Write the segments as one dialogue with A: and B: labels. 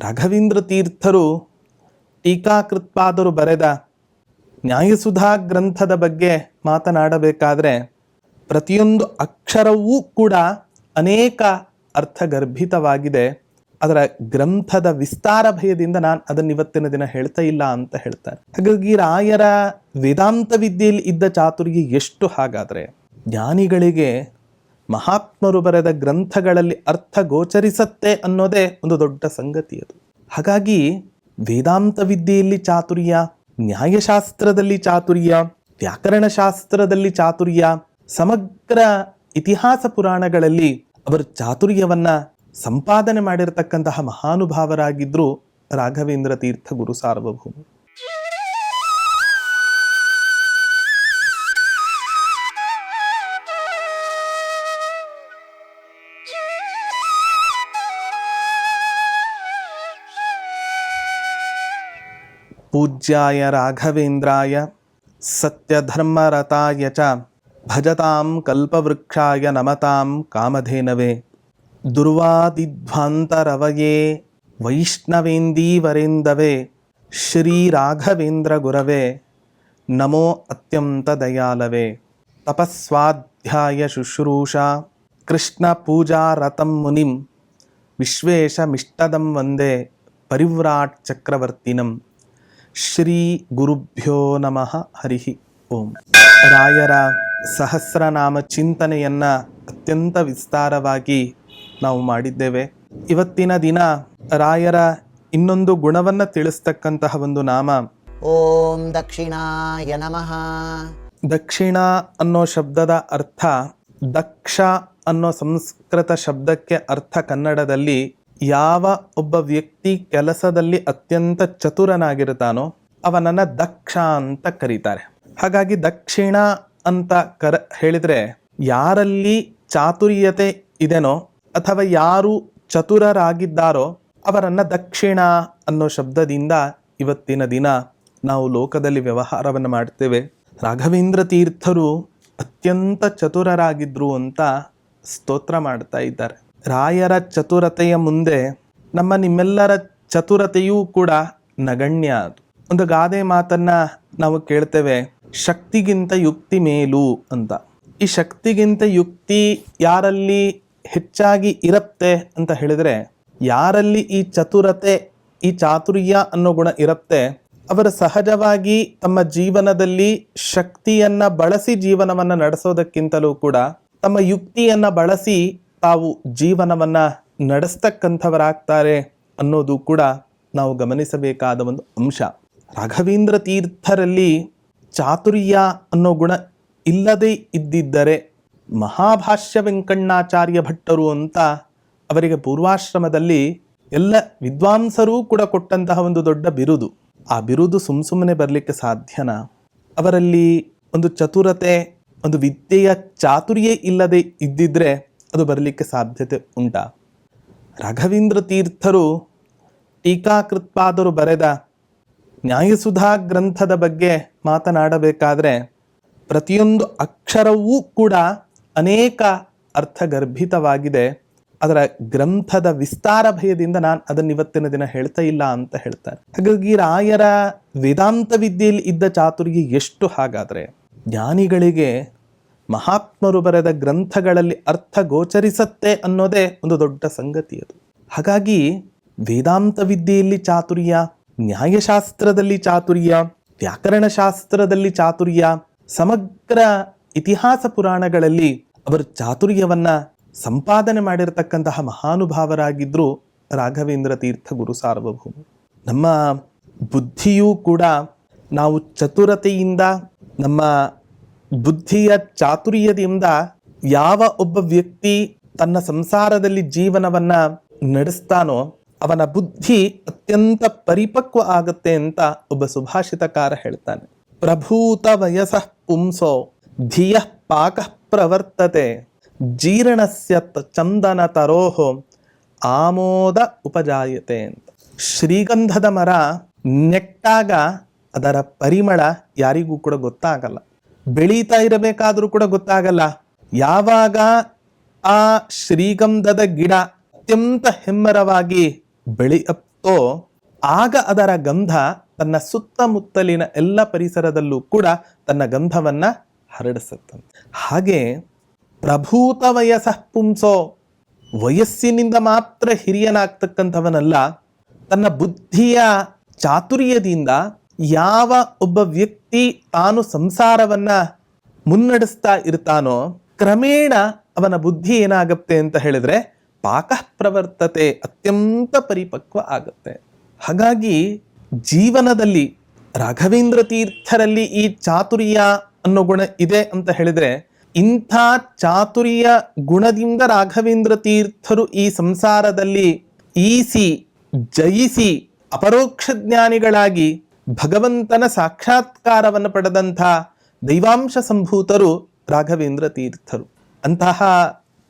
A: ರಾಘವೇಂದ್ರ ತೀರ್ಥರು ಟೀಕಾಕೃತ್ಪಾದರು ಬರೆದ ನ್ಯಾಯಸುಧಾ ಗ್ರಂಥದ ಬಗ್ಗೆ ಮಾತನಾಡಬೇಕಾದ್ರೆ ಪ್ರತಿಯೊಂದು ಅಕ್ಷರವೂ ಕೂಡ ಅನೇಕ ಅರ್ಥಗರ್ಭಿತವಾಗಿದೆ. ಅದರ ಗ್ರಂಥದ ವಿಸ್ತಾರ ಭಯದಿಂದ ನಾನು ಅದನ್ನು ಇವತ್ತಿನ ದಿನ ಹೇಳ್ತಾ ಇಲ್ಲ ಅಂತ ಹೇಳ್ತಾರೆ. ಹಾಗಾಗಿ ರಾಯರ ವೇದಾಂತ ವಿದ್ಯೆಯಲ್ಲಿ ಇದ್ದ ಚಾತುರ್ಯ ಎಷ್ಟು ಹಾಗಾದರೆ ಜ್ಞಾನಿಗಳಿಗೆ ಮಹಾತ್ಮರು ಬರೆದ ಗ್ರಂಥಗಳಲ್ಲಿ ಅರ್ಥ ಗೋಚರಿಸತ್ತೆ ಅನ್ನೋದೇ ಒಂದು ದೊಡ್ಡ ಸಂಗತಿ ಅದು. ಹಾಗಾಗಿ ವೇದಾಂತ ವಿದ್ಯೆಯಲ್ಲಿ ಚಾತುರ್ಯ, ನ್ಯಾಯಶಾಸ್ತ್ರದಲ್ಲಿ ಚಾತುರ್ಯ ವ್ಯಾಕರಣ ಶಾಸ್ತ್ರದಲ್ಲಿ ಚಾತುರ್ಯ, ಸಮಗ್ರ ಇತಿಹಾಸ ಪುರಾಣಗಳಲ್ಲಿ ಅವರು ಚಾತುರ್ಯವನ್ನ ಸಂಪಾದನೆ ಮಾಡಿರತಕ್ಕಂತಹ ಮಹಾನುಭಾವರಾಗಿದ್ರು ರಾಘವೇಂದ್ರ ತೀರ್ಥ ಗುರು ಸಾರ್ವಭೌಮ. पूज्याय राघवेन्द्राय सत्यधर्मरताय च भजतां कल्पवृक्षाय नमतां कामधेनवे। दुर्वादिध्वान्तरवये वैष्णवेन्दीवरेन्दवे श्रीराघवेन्द्रगुरवे नमो अत्यन्तदयालवे। शुश्रूषा कृष्णपूजारतं मुनिं विश्वेशमिष्टदं वन्दे परिव्राट् चक्रवर्तिनं ಶ್ರೀ ಗುರುಭ್ಯೋ ನಮಃ ಹರಿ ಓಂ. ರಾಯರ ಸಹಸ್ರನಾಮ ಚಿಂತನೆಯನ್ನ ಅತ್ಯಂತ ವಿಸ್ತಾರವಾಗಿ ನಾವು ಮಾಡಿದ್ದೇವೆ. ಇವತ್ತಿನ ದಿನ ರಾಯರ ಇನ್ನೊಂದು ಗುಣವನ್ನ ತಿಳಿಸ್ತಕ್ಕಂತಹ ಒಂದು ನಾಮ.
B: ಓಂ ದಕ್ಷಿಣಾಯ ನಮಃ.
A: ದಕ್ಷಿಣ ಅನ್ನೋ ಶಬ್ದದ ಅರ್ಥ ದಕ್ಷ ಅನ್ನೋ ಸಂಸ್ಕೃತ ಶಬ್ದಕ್ಕೆ ಅರ್ಥ ಕನ್ನಡದಲ್ಲಿ ಯಾವ ಒಬ್ಬ ವ್ಯಕ್ತಿ ಕೆಲಸದಲ್ಲಿ ಅತ್ಯಂತ ಚತುರನಾಗಿರ್ತಾನೋ ಅವನನ್ನ ದಕ್ಷ ಅಂತ ಕರೀತಾರೆ. ಹಾಗಾಗಿ ದಕ್ಷಿಣ ಅಂತ ಕರ, ಹೇಳಿದ್ರೆ ಯಾರಲ್ಲಿ ಚಾತುರ್ಯತೆ ಇದೆನೋ ಅಥವಾ ಯಾರು ಚತುರರಾಗಿದ್ದಾರೋ ಅವರನ್ನ ದಕ್ಷಿಣ ಅನ್ನೋ ಶಬ್ದದಿಂದ ಇವತ್ತಿನ ದಿನ ನಾವು ಲೋಕದಲ್ಲಿ ವ್ಯವಹಾರವನ್ನು ಮಾಡ್ತೇವೆ. ರಾಘವೇಂದ್ರ ತೀರ್ಥರು ಅತ್ಯಂತ ಚತುರರಾಗಿದ್ರು ಅಂತ ಸ್ತೋತ್ರ ಮಾಡ್ತಾ ಇದ್ದಾರೆ. ರಾಯರ ಚತುರತೆಯ ಮುಂದೆ ನಮ್ಮ ನಿಮ್ಮೆಲ್ಲರ ಚತುರತೆಯೂ ಕೂಡ ನಗಣ್ಯ ಅದು. ಒಂದು ಗಾದೆ ಮಾತನ್ನ ನಾವು ಕೇಳ್ತೇವೆ, ಶಕ್ತಿಗಿಂತ ಯುಕ್ತಿ ಮೇಲು ಅಂತ. ಈ ಶಕ್ತಿಗಿಂತ ಯುಕ್ತಿ ಯಾರಲ್ಲಿ ಹೆಚ್ಚಾಗಿ ಇರುತ್ತೆ ಅಂತ ಹೇಳಿದ್ರೆ, ಯಾರಲ್ಲಿ ಈ ಚತುರತೆ, ಈ ಚಾತುರ್ಯ ಅನ್ನೋ ಗುಣ ಇರುತ್ತೆ, ಅವರು ಸಹಜವಾಗಿ ತಮ್ಮ ಜೀವನದಲ್ಲಿ ಶಕ್ತಿಯನ್ನ ಬಳಸಿ ಜೀವನವನ್ನ ನಡೆಸೋದಕ್ಕಿಂತಲೂ ಕೂಡ ತಮ್ಮ ಯುಕ್ತಿಯನ್ನ ಬಳಸಿ ತಾವು ಜೀವನವನ್ನ ನಡೆಸ್ತಕ್ಕಂಥವರಾಗ್ತಾರೆ ಅನ್ನೋದು ಕೂಡ ನಾವು ಗಮನಿಸಬೇಕಾದ ಒಂದು ಅಂಶ. ರಾಘವೇಂದ್ರ ತೀರ್ಥರಲ್ಲಿ ಚಾತುರ್ಯ ಅನ್ನೋ ಗುಣ ಇಲ್ಲದೇ ಇದ್ದಿದ್ದರೆ ಮಹಾಭಾಷ್ಯ ವೆಂಕಣ್ಣಾಚಾರ್ಯ ಭಟ್ಟರು ಅಂತ ಅವರಿಗೆ ಪೂರ್ವಾಶ್ರಮದಲ್ಲಿ ಎಲ್ಲ ವಿದ್ವಾಂಸರೂ ಕೂಡ ಕೊಟ್ಟಂತಹ ಒಂದು ದೊಡ್ಡ ಬಿರುದು. ಆ ಬಿರುದು ಸುಮ್ ಸುಮ್ಮನೆ ಬರಲಿಕ್ಕೆ ಸಾಧ್ಯನಾ? ಅವರಲ್ಲಿ ಒಂದು ಚತುರತೆ, ಒಂದು ವಿದ್ಯೆಯ ಚಾತುರ್ಯ ಇಲ್ಲದೆ ಇದ್ದಿದ್ರೆ ಅದು ಬರಲಿಕ್ಕೆ ಸಾಧ್ಯತೆ ಉಂಟ. ರಾಘವೇಂದ್ರ ತೀರ್ಥರು ಟೀಕಾಕೃತ್ಪಾದರು ಬರೆದ ನ್ಯಾಯಸುಧಾ ಗ್ರಂಥದ ಬಗ್ಗೆ ಮಾತನಾಡಬೇಕಾದ್ರೆ ಪ್ರತಿಯೊಂದು ಅಕ್ಷರವೂ ಕೂಡ ಅನೇಕ ಅರ್ಥಗರ್ಭಿತವಾಗಿದೆ. ಅದರ ಗ್ರಂಥದ ವಿಸ್ತಾರ ಭಯದಿಂದ ನಾನು ಅದನ್ನು ಇವತ್ತಿನ ದಿನ ಹೇಳ್ತಾ ಇಲ್ಲ ಅಂತ ಹೇಳ್ತಾರೆ. ಹಾಗಾಗಿ ರಾಯರ ವೇದಾಂತ ವಿದ್ಯೆಯಲ್ಲಿ ಇದ್ದ ಚಾತುರ್ಯ ಎಷ್ಟು ಹಾಗಾದರೆ ಜ್ಞಾನಿಗಳಿಗೆ ಮಹಾತ್ಮರು ಬರೆದ ಗ್ರಂಥಗಳಲ್ಲಿ ಅರ್ಥ ಗೋಚರಿಸತ್ತೆ ಅನ್ನೋದೇ ಒಂದು ದೊಡ್ಡ ಸಂಗತಿ ಅದು. ಹಾಗಾಗಿ ವೇದಾಂತ ವಿದ್ಯೆಯಲ್ಲಿ ಚಾತುರ್ಯ, ನ್ಯಾಯಶಾಸ್ತ್ರದಲ್ಲಿ ಚಾತುರ್ಯ ವ್ಯಾಕರಣ ಶಾಸ್ತ್ರದಲ್ಲಿ ಚಾತುರ್ಯ, ಸಮಗ್ರ ಇತಿಹಾಸ ಪುರಾಣಗಳಲ್ಲಿ ಅವರು ಚಾತುರ್ಯವನ್ನ ಸಂಪಾದನೆ ಮಾಡಿರತಕ್ಕಂತಹ ಮಹಾನುಭಾವರಾಗಿದ್ದರು ರಾಘವೇಂದ್ರ ತೀರ್ಥ ಗುರು ಸಾರ್ವಭೌಮ. ನಮ್ಮ ಬುದ್ಧಿಯೂ ಕೂಡ ನಾವು ಚತುರತೆಯಿಂದ ನಮ್ಮ ಬುದ್ಧಿಯ ಚಾತುರ್ಯದಿಂದ ಯಾವ ಒಬ್ಬ ವ್ಯಕ್ತಿ ತನ್ನ ಸಂಸಾರದಲ್ಲಿ ಜೀವನವನ್ನ ನಡೆಸ್ತಾನೋ ಅವನ ಬುದ್ಧಿ ಅತ್ಯಂತ ಪರಿಪಕ್ವ ಆಗತ್ತೆ ಅಂತ ಒಬ್ಬ ಸುಭಾಷಿತಕಾರ ಹೇಳ್ತಾನೆ. ಪ್ರಭೂತ ವಯಸ ಪುಂಸೋ, ಧಿಯ ಪಾಕ ಪ್ರವರ್ತತೆ, ಜೀರ್ಣಸ್ಯ ಚಂದನ ತರೋಹೋ, ಆಮೋದ ಉಪಜಾಯತೆ ಅಂತ. ಶ್ರೀಗಂಧದ ಮರ ನೆಟ್ಟಾಗ ಅದರ ಪರಿಮಳ ಯಾರಿಗೂ ಕೂಡ ಗೊತ್ತಾಗಲ್ಲ. ಬೆಳೀತಾ ಇರಬೇಕಾದ್ರೂ ಕೂಡ ಗೊತ್ತಾಗಲ್ಲ. ಯಾವಾಗ ಆ ಶ್ರೀಗಂಧದ ಗಿಡ ಅತ್ಯಂತ ಹೆಮ್ಮರವಾಗಿ ಬೆಳೆಯುತ್ತೋ ಆಗ ಅದರ ಗಂಧ ತನ್ನ ಸುತ್ತಮುತ್ತಲಿನ ಎಲ್ಲ ಪರಿಸರದಲ್ಲೂ ಕೂಡ ತನ್ನ ಗಂಧವನ್ನ ಹರಡಿಸುತ್ತಂತೆ. ಹಾಗೆ ಪ್ರಭೂತ ವಯಸ್ಸ ಪುಂಸೋ ವಯಸ್ಸಿನಿಂದ ಮಾತ್ರ ಹಿರಿಯನಾಗ್ತಕ್ಕಂಥವನಲ್ಲ, ತನ್ನ ಬುದ್ಧಿಯ ಚಾತುರ್ಯದಿಂದ ಯಾವ ಒಬ್ಬ ವ್ಯಕ್ತಿ ತಾನು ಸಂಸಾರವನ್ನ ಮುನ್ನಡೆಸ್ತಾ ಇರ್ತಾನೋ ಕ್ರಮೇಣ ಅವನ ಬುದ್ಧಿ ಏನಾಗುತ್ತೆ ಅಂತ ಹೇಳಿದ್ರೆ ಪಾಕ ಪ್ರವರ್ತತೆ ಅತ್ಯಂತ ಪರಿಪಕ್ವ ಆಗುತ್ತೆ. ಹಾಗಾಗಿ ಜೀವನದಲ್ಲಿ ರಾಘವೇಂದ್ರ ತೀರ್ಥರಲ್ಲಿ ಈ ಚಾತುರ್ಯ ಅನ್ನೋ ಗುಣ ಇದೆ ಅಂತ ಹೇಳಿದ್ರೆ ಇಂಥ ಚಾತುರ್ಯ ಗುಣದಿಂದ ರಾಘವೇಂದ್ರ ತೀರ್ಥರು ಈ ಸಂಸಾರದಲ್ಲಿ ಈಸಿ, ಜಯಿಸಿ ಅಪರೋಕ್ಷ ಜ್ಞಾನಿಗಳಾಗಿ ಭಗವಂತನ ಸಾಕ್ಷಾತ್ಕಾರವನ್ನು ಪಡೆದಂಥ ದೈವಾಂಶ ಸಂಭೂತರು ರಾಘವೇಂದ್ರ ತೀರ್ಥರು. ಅಂತಹ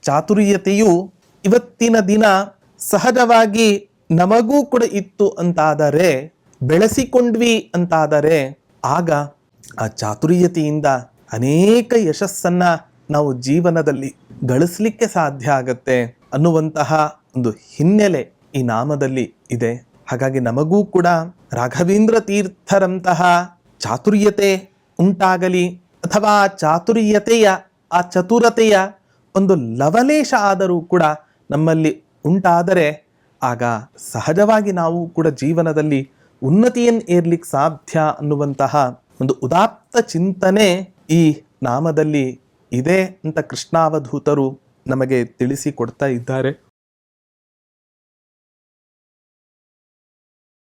A: ಚಾತುರ್ಯತೆಯು ಇವತ್ತಿನ ದಿನ ಸಹಜವಾಗಿ ನಮಗೂ ಕೂಡ ಇತ್ತು ಅಂತಾದರೆ, ಬೆಳೆಸಿಕೊಂಡ್ವಿ ಅಂತಾದರೆ, ಆಗ ಆ ಚಾತುರ್ಯತೆಯಿಂದ ಅನೇಕ ಯಶಸ್ಸನ್ನ ನಾವು ಜೀವನದಲ್ಲಿ ಗಳಿಸ್ಲಿಕ್ಕೆ ಸಾಧ್ಯ ಆಗತ್ತೆ ಅನ್ನುವಂತಹ ಒಂದು ಹಿನ್ನೆಲೆ ಈ ನಾಮದಲ್ಲಿ ಇದೆ. ಹಾಗಾಗಿ ನಮಗೂ ಕೂಡ ರಾಘವೇಂದ್ರ ತೀರ್ಥರಂತಹ ಚಾತುರ್ಯತೆ ಉಂಟಾಗಲಿ ಅಥವಾ ಚಾತುರ್ಯತೆಯ, ಆ ಚತುರತೆಯ ಒಂದು ಲವಲೇಶ ಆದರೂ ಕೂಡ ನಮ್ಮಲ್ಲಿ ಉಂಟಾದರೆ ಆಗ ಸಹಜವಾಗಿ ನಾವು ಕೂಡ ಜೀವನದಲ್ಲಿ ಉನ್ನತಿಯನ್ನು ಏರ್ಲಿಕ್ಕೆ ಸಾಧ್ಯ ಅನ್ನುವಂತಹ ಒಂದು ಉದಾತ್ತ ಚಿಂತನೆ ಈ ನಾಮದಲ್ಲಿ ಇದೆ ಅಂತ ಕೃಷ್ಣಾವಧೂತರು ನಮಗೆ ತಿಳಿಸಿಕೊಡ್ತಾ ಇದ್ದಾರೆ.